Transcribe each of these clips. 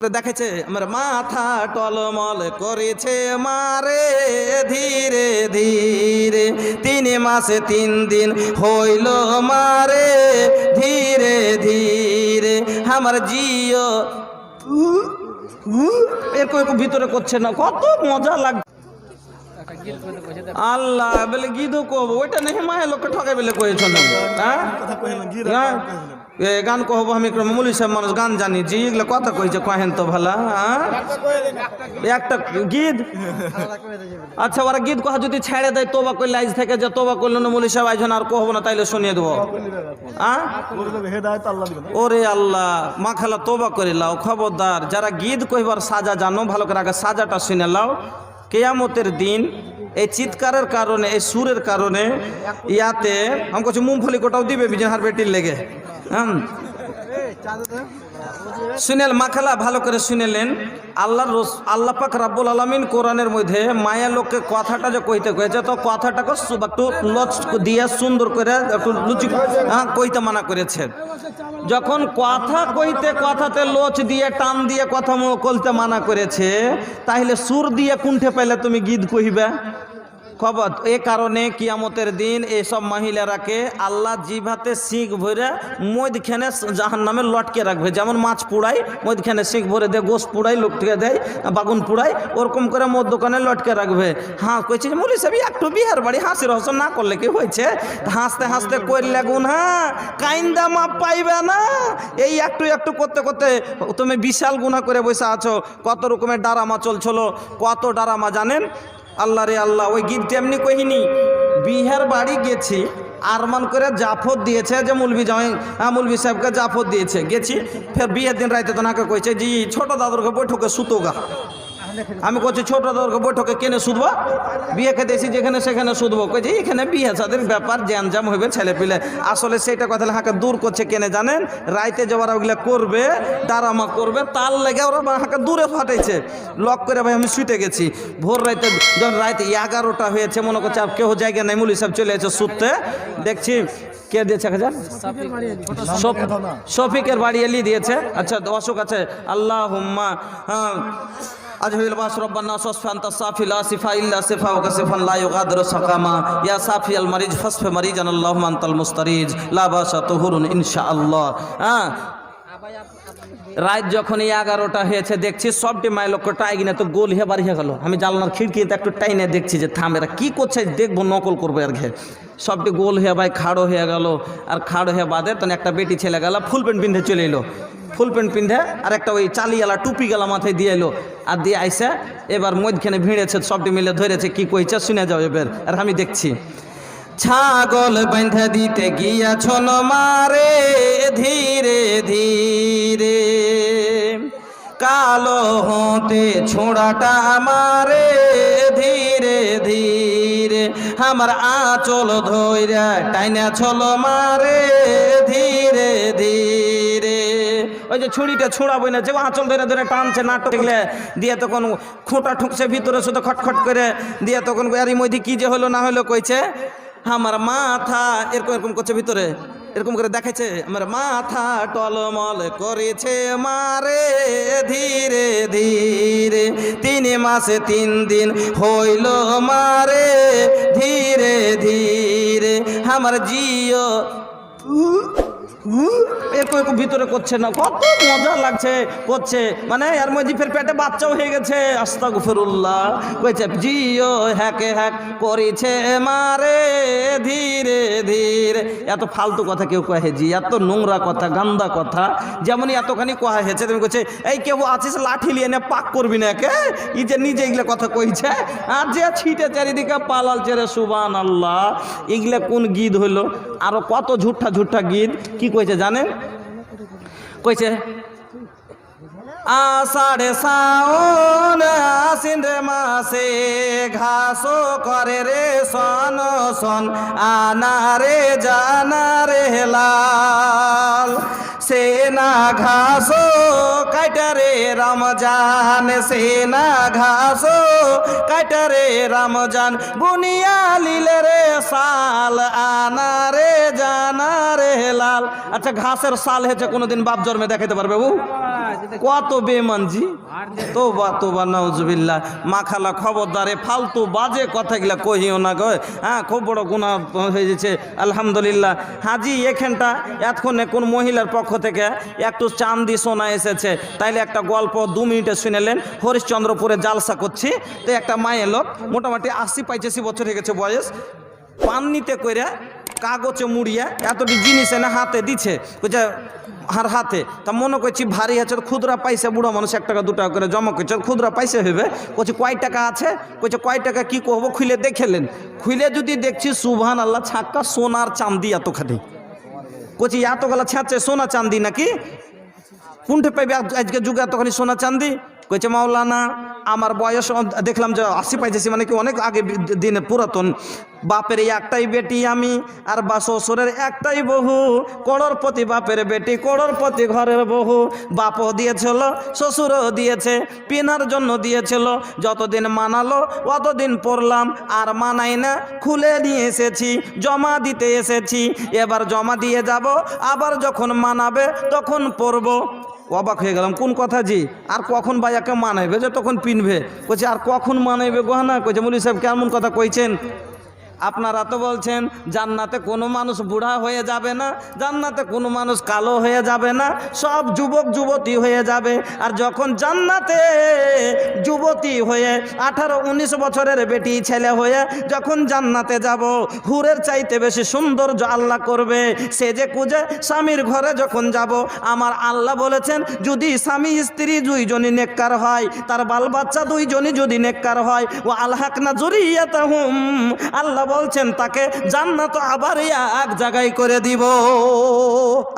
দেখেছে আমার মাথা টলমল করেছে মারে ধীরে ধীরে। তিন মাসে তিন দিন হইল মারে ধীরে ধীরে। আমার জিও এরকম ভিতরে করছে না কত মজা লাগ আল্লাহ বলে গিদো কব ওইটা নেই মায়ের লোককে ঠকাই বলে কয়েছ না। হ্যাঁ? এ, গান কহবো আমি একটু মৌলি সাহেব মানুষ, গান জানি জি এগুলো কথা কইছে কহেন তো ভালা একটা গীত? আচ্ছা ওরা গীত কহা যদি ছেড়ে দেয়, তোবা করলে আইজ থেকে যে, তোবা করল না সাহেব আইজন আর কহবো না, তাইলে শুনিয়ে দেবো। ওরে আল্লাহ, মা খালা তোবা করে লাও, খবরদার, যারা গীত কইবার সাজা জানো, ভালো করে আগে সাজাটা শুনে লাও। কেয়ামতের দিন এই চিৎকারের কারণে এই সুরের কারণে ইয়াতে আমি করছি মুমফলি কোটাও দিবে বিজয় বেটির লেগে। হম শুনেল মাখালা ভালো করে শুনেলেন। আল্লাহর রস- আল্লাহ পাক রাব্বুল আলামিন কোরআনের মধ্যে মায়া লোককে কথাটা যে কইতে কয়েছে তো কথাটাকে একটু লচ দিয়ে সুন্দর করে একটু লুচি হ্যাঁ, কইতে মানা করেছে। যখন কথা কইতে কথাতে লোচ দিয়ে টান দিয়ে কথা ম- কলতে মানা করেছে তাহলে সুর দিয়ে কুণ্ঠে পাইলে তুমি গীত কহিবে খবর, এ কারণে কিয়ামতের দিন এইসব মহিলারাকে আল্লাহ জিভাতে শিখ ভরে মধ্যখানে জাহান নামে লটকে রাখবে। যেমন মাছ পুড়াই মধ্যখানে শিখ ভরে দেয় গোস পুড়াই লোকটিকে দেয়, বাগুন পুড়াই ওরকম করে মদ দোকানে লটকে রাখবে। হ্যাঁ কইছে যে, মুলি সাহেব, একটু বিহার বাড়ি হাসির হসন না করলে কি হয়েছে? হাসতে হাসতে করলে গুন হ্যাঁ কাইন্দা মাপ পাইবে না। এই একটু একটু করতে করতে তুমি বিশাল গুণা করে বসে আছো। কত রকমের ডারামা চলছিল, কত ডারামা জানেন? আল্লাহ রে আল্লাহ, ওই গীত এমনি কহিনি, বিহার বাড়ি গেছি, আরমান করে জাফর দিয়েছে, যে মুলবি জামাই হ্যাঁ মুলবি সাহেবকে জাফর দিয়েছে, গেছি, ফের বিয়ের দিন রাইতে তো নাকে কইছে, জি, ছোট দাদুরকে বৈঠকে সুতোগা। আমি করছি ছোট দাদুরকে বৈঠকে কেনে শুধবো? বিয়ে খেতে এসে যেখানে সেখানে শুধবো। কইছে এখানে বিয়ে সাদের ব্যাপার জ্যামজাম হইবে ছেলে পিলে আসলে সেইটা কথা হাঁকে দূর করছে কেনে জানেন? রাইতে যাওয়ার ওগুলা করবে ডারামা করবে তার লেগে ওরা হাঁকে দূরে ফাটাইছে। লক করে ভাই আমি শুতে গেছি। ভোর রাইতে যখন রাইতে এগারোটা হয়েছে মনে করছে আর কেউ জায়গা নেই মুলি সব চলে এসে শুতে। দেখছি কে দিয়েছে শফ- শফিকের বাড়ি এলি দিয়েছে। আচ্ছা অশোক আছে আল্লাহ হুম্মা হ্যাঁ। আজহিল বাস রব্বানা সসফান তাসাফি লা সিফা ইল্লা সিফা, ওয়া কাসিফান লা ইউগাদিরু সাকামা। ইয়া সাফিয়াল মারিজ, ফাসফি মারিজান, আল্লাহুম্মা আনতাল মুস্তারিজ। লা বাসা তুহুরুন ইনশাআল্লাহ। হ্যাঁ? রাত যখন এই এগারোটা হয়েছে, দেখছি সবটি মায়ের লক্ষ্যটা এগিয়ে তো গোল হয়ে বাড়িয়ে গেল। আমি জানলার খিড়কিতে একটু টাইনে দেখছি যে, থাম এরা কী করছে? দেখব, নকল করব আর ঘে। সবটি গোল হয়ে ভাই খাড়ো হয়ে গেল। আর খাড়ো হয়ে বাদে তখন একটা বেটি ছেলে গেল, ফুল প্যান্ট পিন্ধে চলে এলো। ফুল প্যান্ট পিন্ধে আর একটা ওই চালি চালিয়ালা টুপি গেলা মাথায় দিয়ে এলো। আর দিয়ে আইসে, এবার মধ্যখানে ভিড়েছে, সবটি মিলে ধরেছে, কি কইছে? শুনে যাও এবার। আর আমি দেখছি ছাগল বেঁধে দিতে গিয়াছ মারে, ধীরে ধীরে। কালো হতে ছোড়াটা মারে ধীরে ধীরে। আমার আঁচল ধৈরা টাইনা ছল মারে, ধীরে ধীরে। ওই যে ছুরিটা ছোড়াবই না, যে আঁচল ধরে ধরে টানছে নাটক দেখলে, দিয়ে তখন খোঁটা ঠুকছে ভিতরে শুধু খটখট করে, দিয়ে তখন এরই মধ্যে কি যে হলো না হলো কইছে? আমার মাথা, এরকম এরকম করছে ভিতরে, এরকম করে দেখেছে আমার মাথা টলমল করেছে মারে ধীরে ধীরে, তিন মাসে তিন দিন হইল মারে ধীরে ধীরে, আমার জিও এরকম ভিতরে করছে না। কত মজা লাগছে, করছে। মানে এর মধ্যে ফের পেটে বাচ্চাও হয়ে গেছে। আস্তা গুফরুল্লাহ কইছে, জিও, হ্যাকে হ্যাক করেছে মারে ধীরে ধীরে। এত ফালতু কথা কেউ কহে জি, এত নোংরা কথা, গান্দা কথা। যেমনই এতখানি কহা হয়েছে তুমি কইছে, এই কেউ আছিস, লাঠি লিয়ে নে, পাক করবি না কে ই যে নিজে এগুলো কথা কইছে। আর যে ছিটে চারিদিকে পালাল চেরে সুবান আল্লাহ এগুলা কোন গীত হইল? আরও কত ঝুঠা ঝুঠা গীত? কি কইছে জানেন কইছে, আষাঢ়ে শাওন আসিন রে মাসে ঘাসো করে রে সন সন আনারে জানারে লাল সেনা ঘাসো কাটারে রমজান সেনা ঘাসো কাটারে রমজান, বুনিয়া লিল রে সাল আনা রে জানা রে লাল। আচ্ছা ঘাসের সাল হয়েছে কোনোদিন বাপ জন্মে দেখাতে পারবে বউ? কত বেমানজি তোবা তোবা নজবিল্লা মাখালা খবরদারে, ফালতু বাজে কথাগুলা কহিও না গো। হ্যাঁ খুব বড় গুণা হয়ে গেছে আলহামদুলিল্লাহ। হাজি, এখানটা এতক্ষণে কোন মহিলার পক্ষ থেকে একটু চান্দি সোনা এসেছে। তাইলে একটা গল্প দু মিনিটে শুনেলেন হরিশ্চন্দ্রপুরে জালসা করছি। তো একটা মায়ের লোক মোটামুটি আশি পঁচাশি বছর হয়ে গেছে বয়স। পান নিতে কইরা কাগজে মুড়িয়ে এতটি জিনিস এনে হাতে দিছে বুঝছে আর হাতে। তা মনে করছি ভারী আছে খুদরা পাইছে, বুড়ো মানুষ এক টাকা, দু টাকা করে জমা করছে খুদরা পাইছে হইবে বলছি কয় টাকা আছে? বলছে কয় টাকা কি করব খুলে দেখেলেন। খুলে যদি দেখছি সুভান আল্লাহ ছাক্কা সোনার চান্দি এতখানি। কচি এতগুলা ছাঁচে সোনা চান্দি নাকি? কোনটা পাইবে? আজ- আজকে যুগে এতখানি সোনা চান্দি? কইছে, মাওলানা, আমার বয়স দেখলাম যে আশি পাইতেছি মানে কি অনেক আগে দিনে পুরাতন। বাপের একটাই বেটি আমি, আর বা শ্বশুরের একটাই বহু করোরপতি বাপের বেটি করোরপতি ঘরের বহু বাপও দিয়েছিল, শ্বশুরও দিয়েছে, পিনার জন্য দিয়েছিল। যতদিন মানালো, অতদিন পড়লাম, আর মানাই না, খুলে নিয়ে এসেছি, জমা দিতে এসেছি। এবার জমা দিয়ে যাব, আবার যখন মানাবে, তখন পড়ব অবাক হয়ে গেলাম, কোন কথা জি? আর কখন বাইয়াকে মানাইবে? যে তখন পিনবে। কইছে, আর কখন মানাইবে গহনা কইছে মুলি সাহেব কেমন কথা কইছেন? আপনারা তো বলছেন, জান্নাতে কোনো মানুষ বুড়া হয়ে যাবে না, জান্নাতে কোনো মানুষ কালো হয়ে যাবে না, সব যুবক যুবতী হয়ে যাবে। আর যখন জান্নাতে যুবতী হয়ে আঠারো উনিশ বছরের বেটি ছেলে হয়ে যখন জান্নাতে যাব, হুরের চাইতে বেশি সৌন্দর্য আল্লাহ করবে। সে যে কুজে স্বামীর ঘরে যখন যাব, আমার আল্লাহ বলেছেন, যদি স্বামী স্ত্রী দুইজনই নেককার হয়, তার বাল বাচ্চা দুইজনই যদি নেককার হয় ও আল্লাহ না হুম আল্লাহ বলছেন, তাকে জান্নাত আবার এক জায়গায় করে দিব।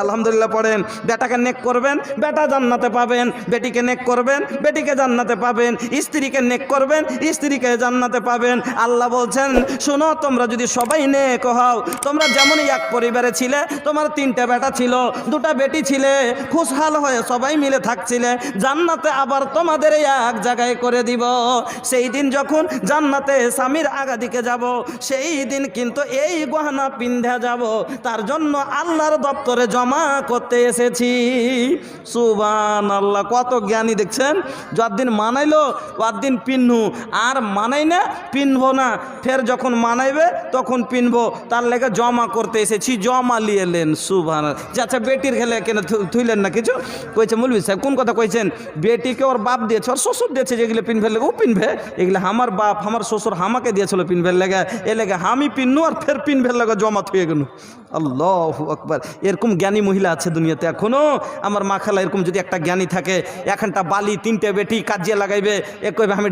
আলহামদুলিল্লাহ পড়েন, বেটাকে নেক করবেন, বেটা জান্নাতে পাবেন, বেটিকে নেক করবেন, বেটিকে জান্নাতে পাবেন, স্ত্রীকে নেক করবেন, স্ত্রীকে জান্নাতে পাবেন। আল্লাহ বলছেন, শোনো, তোমরা যদি সবাই নেক হও, তোমরা যেমনই এক পরিবারে ছিলে, তোমার তিনটা বেটা ছিল, দুটা বেটি ছিলে, খুশহাল হয়ে সবাই মিলে থাকছিলে, জান্নাতে আবার তোমাদের এক জায়গায় করে দিব। সেই দিন যখন জান্নাতে স্বামীর আগা দিকে যাব সেই দিন কিন্তু এই গহনা পিন্ধা যাব। তার জন্য আল্লাহর দপ্তরে জমা করতে এসেছি। সুবান আল্লাহ কত জ্ঞানী দেখছেন? যতদিন মানাইলো দিন পিনহু। আর মানাই না পিনবো না। ফের যখন মানাইবে, তখন পিনবো তার লেগে জমা করতে এসেছি, জমা লিয়েলেন সুবান আচ্ছা বেটির খেলে কেন থুইলেন না কিছু? কইছে, মুলবি সাহেব, কোন কথা কইছেন? বেটিকে ওর বাপ দিয়েছে, ওর শ্বশুর দিয়েছে যেগুলো পিনভের লেগে। ও পিনবে এগুলো আমার বাপ, আমার শ্বশুর আমাকে দিয়েছিল পিনভের লেগে। এ লেগে আমি পিনু আর ফের পিনভের লাগা জমা হয়ে গেল। আল্লাহ আকবার। এরকম জ্ঞানী মহিলা আছে দুনিয়াতে এখনও। আমার মাখালা এরকম যদি একটা জ্ঞানী থাকে এখানটা বালি, তিনটে বেটি কাজে লাগাইবে, এ কইবে আমি